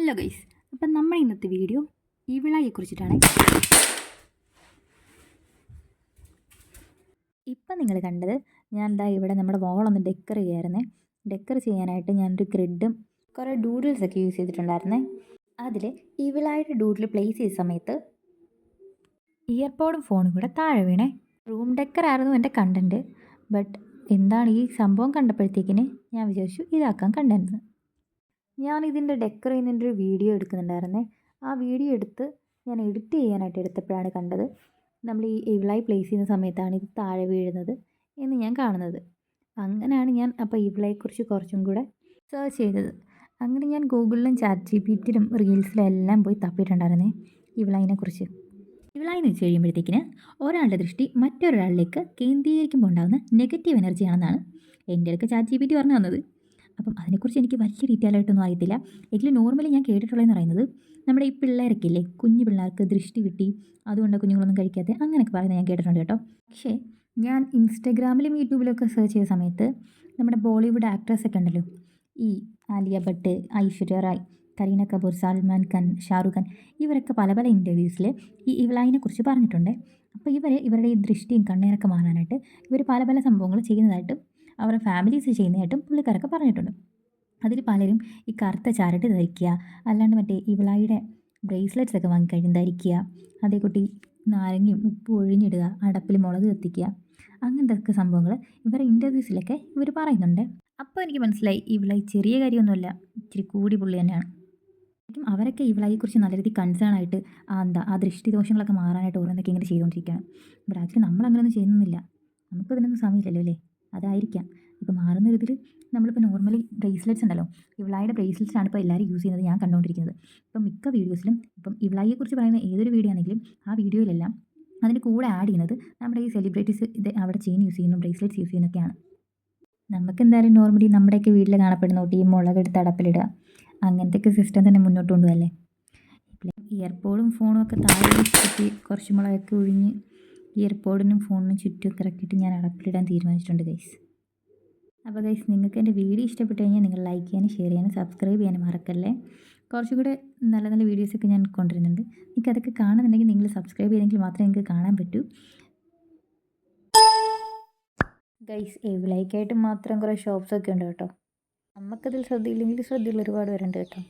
Hello guys അപ്പം നമ്മൾ ഇന്നത്തെ വീഡിയോ ഈ വിളയെ കുറിച്ചിട്ടാണ് ഇപ്പം നിങ്ങൾ കണ്ടത് ഞാൻ എന്താ ഇവിടെ നമ്മുടെ വോളൊന്ന് ഡെക്കർ ചെയ്യായിരുന്നേ. ഡെക്കർ ചെയ്യാനായിട്ട് ഞാനൊരു ഗ്രിഡും കുറേ ഡൂഡിൽസ് ഒക്കെ യൂസ് ചെയ്തിട്ടുണ്ടായിരുന്നേ. അതിൽ ഇവിളായിട്ട് ഡൂഡിൽ പ്ലേസ് ചെയ്ത സമയത്ത് ഇയർപോഡും ഫോണും കൂടെ താഴെ വീണേ. റൂം ഡെക്കർ ആയിരുന്നു എന്റെ കണ്ടന്റ് ബട്ട് എന്താണ് ഈ സംഭവം കണ്ടപ്പോഴത്തേക്കിന് ഞാൻ വിചാരിച്ചു ഇതാക്കാൻ കണ്ടന്റ് ഞാൻ ഇതിന്റെ ഡെക്കർ ചെയ്യുന്നതിന്റെ ഒരു വീഡിയോ എടുക്കുന്നുണ്ടായിരുന്നേ. ആ വീഡിയോ എടുത്ത് ഞാൻ എഡിറ്റ് ചെയ്യാനായിട്ട് എടുത്തപ്പോഴാണ് കണ്ടത്. നമ്മൾ ഈ ഇവിളായി പ്ലേസ് ചെയ്യുന്ന സമയത്താണ് ഇത് താഴെ വീഴുന്നത് എന്ന് ഞാൻ കാണുന്നത്. അങ്ങനെയാണ് ഞാൻ അപ്പോൾ ഇവിളയെക്കുറിച്ച് കുറച്ചും കൂടെ സെർച്ച് ചെയ്തത്. അങ്ങനെ ഞാൻ ഗൂഗിളിലും ചാറ്റ് ജി പി ടിയിലും റീൽസിലും എല്ലാം പോയി തപ്പിയിട്ടുണ്ടായിരുന്നേ ഇവിളായിനെക്കുറിച്ച്. ഇവിളായി വെച്ച് കഴിയുമ്പോഴത്തേക്കിന് ഒരാളുടെ ദൃഷ്ടി മറ്റൊരാളിലേക്ക് കേന്ദ്രീകരിക്കുമ്പോൾ ഉണ്ടാകുന്ന നെഗറ്റീവ് എനർജിയാണെന്നാണ് എന്റെ അടുക്ക് ചാറ്റ് ജി പി ടി പറഞ്ഞു തന്നത്. അപ്പം അതിനെക്കുറിച്ച് എനിക്ക് വലിയ ഡീറ്റെയിൽ ആയിട്ടൊന്നും അറിയത്തില്ല. എങ്കിലും നോർമലി ഞാൻ കേട്ടിട്ടുള്ളതെന്ന് പറയുന്നത് നമ്മുടെ ഈ പിള്ളേരൊക്കെയല്ലേ? കുഞ്ഞു പിള്ളേർക്ക് ദൃഷ്ടി കിട്ടി അതുകൊണ്ട് കുഞ്ഞുങ്ങളൊന്നും കഴിക്കാതെ അങ്ങനെയൊക്കെ പറയുന്നത് ഞാൻ കേട്ടിട്ടുണ്ട് കേട്ടോ. പക്ഷേ ഞാൻ ഇൻസ്റ്റഗ്രാമിലും യൂട്യൂബിലൊക്കെ സെർച്ച് ചെയ്ത സമയത്ത് നമ്മുടെ ബോളിവുഡ് ആക്ട്രസ് ഒക്കെ ഉണ്ടല്ലോ? ഈ ആലിയ ഭട്ട് ഐശ്വര്യ റായ് കരീന കപൂർ സൽമാൻ ഖാൻ ഷാറുഖ് ഖാൻ ഇവരൊക്കെ പല പല ഇന്റർവ്യൂസിൽ ഈ ഇവളായിനെ കുറിച്ച് പറഞ്ഞിട്ടുണ്ട്. അപ്പോൾ ഇവർ ഇവരുടെ ഈ ദൃഷ്ടിയും കണ്ണീരൊക്കെ മാറാനായിട്ട് ഇവർ പല പല സംഭവങ്ങൾ ചെയ്യുന്നതായിട്ടും അവരുടെ ഫാമിലീസ് ചെയ്യുന്നതായിട്ടും പുള്ളിക്കാരൊക്കെ പറഞ്ഞിട്ടുണ്ട്. അതിൽ പലരും ഈ കറുത്ത ചാരട്ട് ധരിക്കുക അല്ലാണ്ട് മറ്റേ ഇവളായിയുടെ ബ്രേസ്ലെറ്റ്സ് ഒക്കെ വാങ്ങിക്കഴിഞ്ഞ് ധരിക്കുക അതേ കുട്ടി നാരങ്ങയും ഉപ്പ് ഒഴിഞ്ഞിടുക അടപ്പിൽ മുളക് കത്തിക്കുക അങ്ങനത്തെ ഒക്കെ സംഭവങ്ങൾ ഇവരുടെ ഇന്റർവ്യൂസിലൊക്കെ ഇവർ പറയുന്നുണ്ട്. അപ്പോൾ എനിക്ക് മനസ്സിലായി ഇവളായി ചെറിയ കാര്യമൊന്നുമല്ല ഇച്ചിരി കൂടി പുള്ളി തന്നെയാണ്. ശരിക്കും അവരൊക്കെ ഇവളായിക്കുറിച്ച് നല്ല രീതിയിൽ കൺസേൺ ആയിട്ട് ആ എന്താ ആ ദൃഷ്ടിദോഷങ്ങളൊക്കെ മാറാനായിട്ട് ഓരോന്നൊക്കെ ഇങ്ങനെ ചെയ്തുകൊണ്ടിരിക്കുകയാണ്. ബട്ട് ആക്ച്വലി നമ്മൾ ചെയ്യുന്നില്ല നമുക്ക് ഇതിനൊന്നും സമയമില്ലല്ലോ അല്ലേ? അതായിരിക്കാം. ഇപ്പോൾ മാറുന്ന ഒരു ഇതിൽ നമ്മളിപ്പോൾ നോർമലി ബ്രേസ്ലെറ്റ്സ് ഉണ്ടല്ലോ. ഇവളായുടെ ബ്രേസ്ലെറ്റ്സ് ആണ് ഇപ്പോൾ എല്ലാവരും യൂസ് ചെയ്യുന്നത് ഞാൻ കണ്ടുകൊണ്ടിരിക്കുന്നത് ഇപ്പം മിക്ക വീഡിയോസിലും ഇപ്പം ഇവളായിയെക്കുറിച്ച് പറയുന്ന ഏതൊരു വീഡിയോ ആണെങ്കിലും ആ വീഡിയോയിലെല്ലാം അതിന് കൂടെ ആഡ് ചെയ്യുന്നത് നമ്മുടെ ഈ സെലിബ്രിറ്റീസ് ഇത് അവിടെ ചെയിൻ യൂസ് ചെയ്യുന്നു ബ്രേസ്ലെറ്റ്സ് യൂസ് ചെയ്യുന്നൊക്കെയാണ്. നമുക്ക് എന്തായാലും നോർമലി നമ്മുടെയൊക്കെ വീട്ടിൽ കാണപ്പെടുന്ന ഈ മുളകെടുത്ത് അടപ്പിലിടുക. അങ്ങനത്തെയൊക്കെ സിസ്റ്റം തന്നെ മുന്നോട്ട് കൊണ്ടുപോകല്ലേ? ഇയർപോഡും ഫോണും ഒക്കെ താഴെ കുറച്ച് മുളകൊക്കെ ഒഴിഞ്ഞ് ഇയർപോഡിനും ഫോണിനും ചുറ്റുമൊക്കെ ഇറക്കിയിട്ട് ഞാൻ അടപ്പിലിടാൻ തീരുമാനിച്ചിട്ടുണ്ട് ഗൈസ് അപ്പോൾ ഗൈസ് നിങ്ങൾക്ക് എന്റെ വീഡിയോ ഇഷ്ടപ്പെട്ട് കഴിഞ്ഞാൽ നിങ്ങൾ ലൈക്ക് ചെയ്യാനും ഷെയർ ചെയ്യാനും സബ്സ്ക്രൈബ് ചെയ്യാനും മറക്കല്ലേ? കുറച്ചുകൂടെ നല്ല നല്ല വീഡിയോസൊക്കെ ഞാൻ കൊണ്ടുവരുന്നുണ്ട്. നിങ്ങൾക്ക് അതൊക്കെ കാണുന്നുണ്ടെങ്കിൽ നിങ്ങൾ സബ്സ്ക്രൈബ് ചെയ്തെങ്കിൽ മാത്രമേ നിങ്ങൾക്ക് കാണാൻ പറ്റൂ. ഗൈസ് എവിലേക്കായിട്ട് മാത്രം കുറേ ഷോപ്സൊക്കെ ഉണ്ട് കേട്ടോ. നമുക്കതിൽ ശ്രദ്ധയില്ലെങ്കിൽ ശ്രദ്ധയുള്ള ഒരുപാട് പേരുണ്ട് കേട്ടോ.